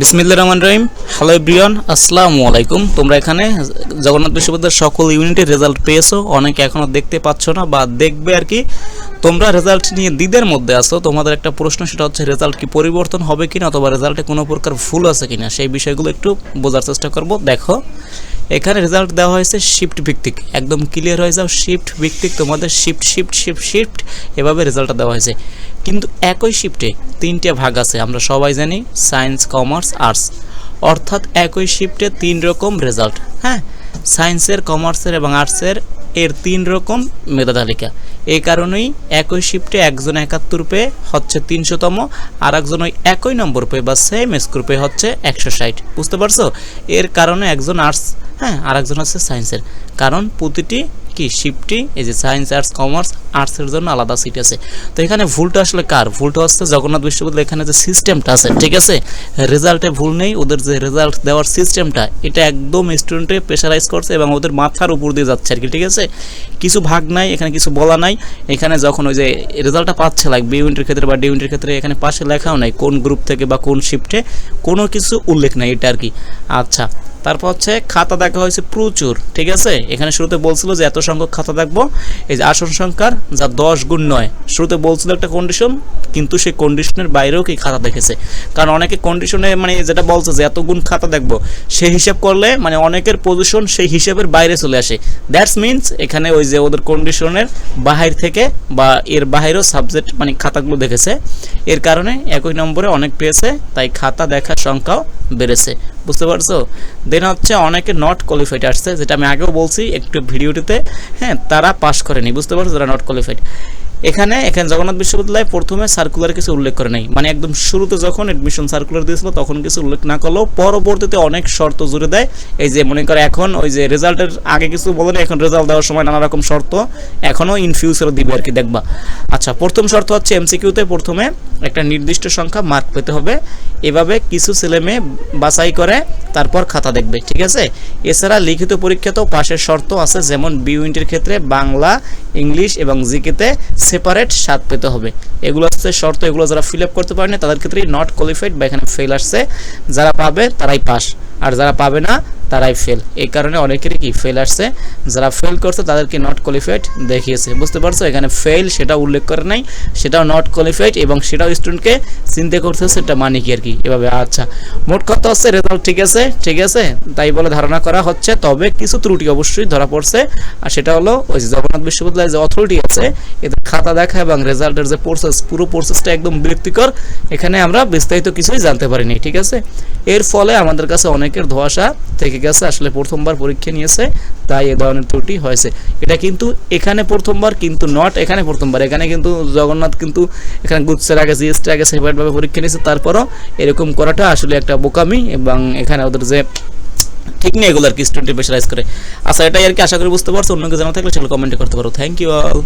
বিসমিল্লা রহমান রহিম। Hello Brian আসসালামু আলাইকুম। তোমরা এখানে জগন্নাথ বিশ্ববিদ্যালয়ের সকল ইউনিটের রেজাল্ট পেয়েছ। অনেকে এখনও দেখতে পাচ্ছ না বা দেখবে আর কি। তোমরা রেজাল্ট নিয়ে দিদের মধ্যে আসো তোমাদের একটা প্রশ্ন, সেটা হচ্ছে রেজাল্ট কি পরিবর্তন হবে কিনা অথবা রেজাল্টে কোনো প্রকার ভুল আছে কিনা? সেই বিষয়গুলো একটু বোঝার চেষ্টা করব। দেখো এখানে রেজাল্ট দেওয়া হয়েছে শিফট ভিত্তিক। একদম ক্লিয়ার হয়ে যাও শিফট ভিত্তিক, তোমাদের শিফট শিফট শিফট শিফট এভাবে রেজাল্টটা দেওয়া হয়েছে। কিন্তু একই শিফটে তিনটে ভাগ আছে, আমরা সবাই জানি সায়েন্স কমার্স আর্টস অর্থাৎ একই শিফটে তিন রকম রেজাল্ট হ্যাঁ? সায়েন্সের কমার্সের এবং আর্টসের এর তিন রকম মেধা তালিকা এই কারণেই একই শিফটে একজন একাত্তর পেয়ে হচ্ছে তিনশোতম আর একজন ওই একই নম্বর পেয়ে বা সেম স্কোর পেয়ে হচ্ছে একশো ষাট। বুঝতে পারছ? এর কারণে একজন আর্টস হ্যাঁ আর একজন হচ্ছে সায়েন্সের কারণ প্রতিটি কি শিফটি এই যে সায়েন্স আর্টস কমার্স আর্টসের জন্য আলাদা সিট আছে। তো এখানে ভুলটা আসলে কার? ভুলটা হচ্ছে জগন্নাথ বিশ্ববিদ্যালয়, এখানে যে সিস্টেমটা আছে, ঠিক আছে? রেজাল্টে ভুল নেই, ওদের যে রেজাল্ট দেওয়ার সিস্টেমটা এটা একদম স্টুডেন্টে প্রেশারাইজ করছে এবং ওদের মাথার উপর দিয়ে যাচ্ছে আর কি, ঠিক আছে? কিছু ভাগ নাই, এখানে কিছু বলা নাই। এখানে যখন ওই যে রেজাল্টটা পাচ্ছে লাইক বি ইউনিটের ক্ষেত্রে বা ডি ইউনিটের ক্ষেত্রে, এখানে পাশে লেখাও নাই কোন গ্রুপ থেকে বা কোন শিফটে কোনো কিছু উল্লেখ নাই এটা আর কি। আচ্ছা তারপর হচ্ছে খাতা দেখা হয়েছে প্রচুর, ঠিক আছে? এখানে শুরুতে বলছিল যে এত সংখ্যক খাতা দেখব। এই যে আসন সংখ্যার, যা দশ গুণ নয়। শুরুতে বলছিল একটা কন্ডিশন কিন্তু সেই কন্ডিশনের বাইরেও কি খাতা দেখেছে। কারণ অনেকে কন্ডিশনে মানে যেটা বলছে যে এত গুণ খাতা দেখব সেই হিসাব করলে মানে অনেকের পজিশন সেই হিসাবের বাইরে চলে আসে। দ্যাটস মিনস এখানে ওই যে ওদের কন্ডিশনের বাহির থেকে বা এর বাহিরেও সাবজেক্ট মানে খাতাগুলো দেখেছে। এর কারণে একই নম্বরে অনেক পেয়েছে, তাই খাতা দেখার সংখ্যাও বেড়েছে। বুঝতে পারছ? দেন হচ্ছে অনেকে নট কোয়ালিফাইড আসছে, যেটা আমি আগেও বলছি একটু ভিডিওটিতে। হ্যাঁ তারা পাস করেনি, বুঝতে পারছ যারা নট কোয়ালিফাইড এখানে এখানে জগন্নাথ বিশ্ববিদ্যালয় প্রথমে সার্কুলার কিছু উল্লেখ করে নাই। মানে একদম শুরুতে যখন এডমিশন সার্কুলার দিয়েছিল, তখন কিছু উল্লেখ না করলেও পরবর্তীতে অনেক শর্ত জুড়ে দেয়। এই যে মনে করে এখন ওই যে রেজাল্টের আগে কিছু বলে এখন রেজাল্ট দেওয়ার সময় নানা রকম শর্ত এখনও ইন ফিউচারে দিবে আর কি, দেখবা। আচ্ছা প্রথম শর্ত হচ্ছে এমসিকিউতে প্রথমে একটা নির্দিষ্ট সংখ্যা মার্ক পেতে হবে। এভাবে কিছু ছেলে মেয়ে বাছাই করে, তারপর খাতা দেখবে, ঠিক আছে? এছাড়া লিখিত পরীক্ষাতেও পাশের শর্ত আছে, যেমন বি ইউনিটের ক্ষেত্রে বাংলা ইংলিশ এবং জিকেতে সেপারেট স্বাদ পেতে হবে। এগুলো হচ্ছে শর্ত, এগুলো যারা ফিল আপ করতে পারেনি, তাদের ক্ষেত্রে নট কোয়ালিফাইড বা এখানে ফেল আসছে। যারা পাবে, তারাই পাস আর যারা পাবে না, তারাই ফেল এই কারণে অনেকেরই কি ফেল আসছে। যারা ফেল করছে, তাদেরকে নট কোয়ালিফাইড দেখিয়েছে। বুঝতে পারছ? এখানে ফেল সেটা উল্লেখ করে নাই। সেটাও নট কোয়ালিফাইড এবং সেটাও স্টুডেন্টকে চিন্তা করতে সেটা মানে কি আর কি? এভাবে আচ্ছা। মোট কথা হচ্ছে রেজাল্ট ঠিক আছে? ঠিক আছে? তাই বলে ধারণা করা হচ্ছে। তবে কিছু ত্রুটি অবশ্যই ধরা পড়ছে। আর সেটা হলো, ওই জগন্নাথ জগন্নাথ বিশ্ববিদ্যালয়ের যে অথরিটি আছে, এদের খাতা দেখা এবং রেজাল্টের যে প্রসেস পুরো প্রসেসটা একদম বিরক্তিকর। এখানে আমরা বিস্তারিত কিছুই জানতে পারিনি, ঠিক আছে? এর ফলে আমাদের কাছে অনেকের ধোয়াশা থেকে গেছে, আসলে প্রথমবার পরীক্ষা নিয়েছে, তাই এ ধরনের ত্রুটি হয়েছে। এটা কিন্তু এখানে প্রথমবার, কিন্তু নট এখানে প্রথমবার। এখানে কিন্তু জগন্নাথ কিন্তু এখানে গুচ্ছের আগে জিএসটি আগে সেপারেটভাবে পরীক্ষা নিয়েছে, তারপরও এরকম করাটা আসলে একটা বোকামি এবং এখানে ওদের যে ঠিক নেই এগুলো আর কি স্টুডেন্টে প্রেশারাইজ করে। আচ্ছা এটাই আর কি আশা করি বুঝতে পারছ অন্য কেউ জানা থাকলে সেগুলো কমেন্ট করতে পারো। Thank you all